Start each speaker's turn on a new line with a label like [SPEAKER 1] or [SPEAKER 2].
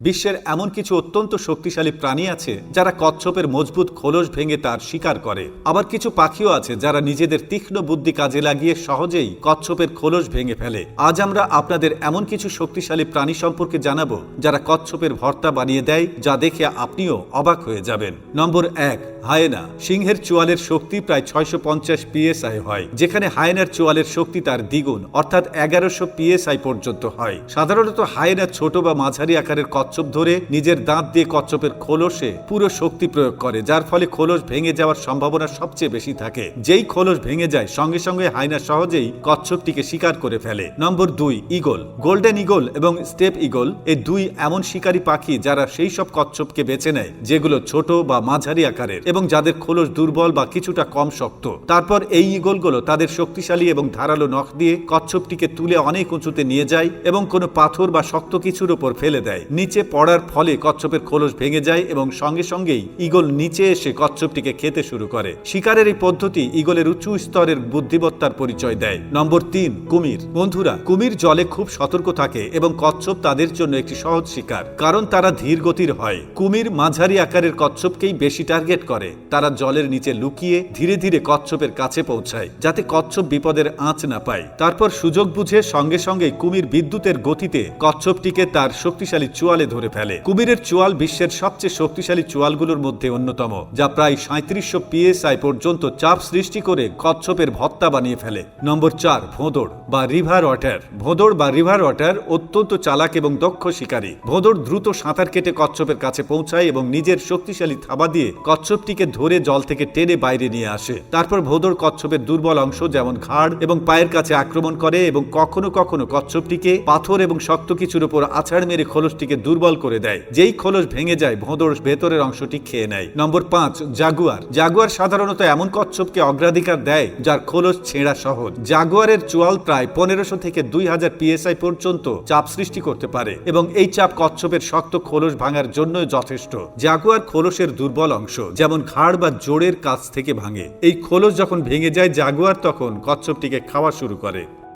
[SPEAKER 1] বিশ্বের এমন কিছু অত্যন্ত শক্তিশালী প্রাণী আছে যারা কচ্ছপের মজবুত খোলস ভেঙে তার শিকার করে। আবার কিছু পাখিও আছে যারা নিজেদের তীক্ষ্ণ বুদ্ধি কাজে লাগিয়ে সহজেই কচ্ছপের খোলস ভেঙে ফেলে। আজ আমরা আপনাদের এমন কিছু শক্তিশালী প্রাণী সম্পর্কে জানাব যারা কচ্ছপের ভর্তা বানিয়ে দেয় যা দেখে আপনিও অবাক হয়ে যাবেন। নম্বর এক, হায়েনা। সিংহের চোয়ালের শক্তি প্রায় ছয়শো পঞ্চাশ পিএসআই হয়, যেখানে হায়েনার চোয়ালের শক্তি তার দ্বিগুণ, অর্থাৎ এগারোশো পিএসআই পর্যন্ত হয়। সাধারণত হায়েনা ছোট বা মাঝারি আকারের কচ্ছপ ধরে নিজের দাঁত দিয়ে কচ্ছপের খোলসে পুরো শক্তি প্রয়োগ করে, যার ফলে খোলস ভেঙে যাওয়ার সম্ভাবনা সবচেয়ে বেশি থাকে। যেই খোলস ভেঙে যায়, সঙ্গে সঙ্গে হায়না সহজেই কচ্ছপটিকে শিকার করে ফেলে। নম্বর দুই, ইগল। গোল্ডেন ইগল এবং স্টেপ ইগল এই দুই এমন শিকারী পাখি যারা সেই সব কচ্ছপকে বেছে নেয়, যেগুলো ছোট বা মাঝারি আকারের এবং যাদের খোলস দুর্বল বা কিছুটা কম শক্ত। তারপর এই ইগলগুলো তাদের শক্তিশালী এবং ধারালো নখ দিয়ে কচ্ছপটিকে তুলে অনেক উঁচুতে নিয়ে যায় এবং কোনো পাথর বা শক্ত কিছুর উপর ফেলে দেয়। নিচে পড়ার ফলে কচ্ছপের খোলস ভেঙে যায় এবং সঙ্গে সঙ্গেই ইগল নিচে এসে কচ্ছপটিকে খেতে শুরু করে। শিকারের এই পদ্ধতি ইগলের উঁচু স্তরের বুদ্ধিমত্তার পরিচয় দেয়। নম্বর তিন, কুমির। বন্ধুরা, কুমির জলে খুব সতর্ক থাকে এবং কচ্ছপ তাদের জন্য একটি সহজ শিকার, কারণ তারা ধীর গতির হয়। কুমির মাঝারি আকারের কচ্ছপকেই বেশি টার্গেট করে। তারা জলের নিচে লুকিয়ে ধীরে ধীরে কচ্ছপের কাছে পৌঁছায়, যাতে কচ্ছপ বিপদের আঁচ না পায়। তারপর সুযোগ বুঝে সঙ্গে সঙ্গে কুমির বিদ্যুতের গতিতে কচ্ছপটিকে তার শক্তিশালী চোয়ালে ধরে ফেলে। কুমিরের চোয়াল বিশ্বের সবচেয়ে শক্তিশালী চোয়ালগুলোর মধ্যে অন্যতম, যা প্রায় সাঁত্রিশশো পিএসআই পর্যন্ত চাপ সৃষ্টি করে কচ্ছপের ভত্তা বানিয়ে ফেলে। নম্বর চার, ভোঁদড় বা রিভার ওয়াটার। ভোঁদড় বা রিভার ওয়াটার অত্যন্ত চালাক এবং দক্ষ শিকারী। ভোঁদড় দ্রুত সাঁতার কেটে কচ্ছপের কাছে পৌঁছায় এবং নিজের শক্তিশালী থাবা দিয়ে কচ্ছপটিকে ধরে জল থেকে টেনে বাইরে নিয়ে আসে। তারপর ভোঁদড় কচ্ছপের দুর্বল অংশ যেমন ঘাড় এবং পায়ের কাছে আক্রমণ করে এবং কখনো কখনো কচ্ছপটিকে পাথর এবং শক্ত কিছুর উপর আছাড় মেরে খোলসটিকে দুর্বল করে দেয়। যেই খোলস ভেঙে যায়, ভোঁদড় ভেতরের অংশটি খেয়ে নেয়। নম্বর পাঁচ, জাগুয়ার। জাগুয়ার সাধারণত এমন কচ্ছপকে অগ্রাধিকার দেয়, যার খোলস ছেঁড়া সহজ। জাগুয়ারের চোয়াল প্রায় পনেরোশো থেকে দুই হাজার পিএসআই পর্যন্ত চাপ সৃষ্টি করতে পারে এবং এই চাপ কচ্ছপের শক্ত খোলস ভাঙার জন্য যথেষ্ট। জাগুয়ার খোলসের দুর্বল অংশ, যেমন ঘাড় বা জোড়ের কাছ থেকে ভাঙে। এই খোলস যখন ভেঙে যায় জাগুয়ার, তখন কচ্ছপটিকে খাওয়া শুরু করে।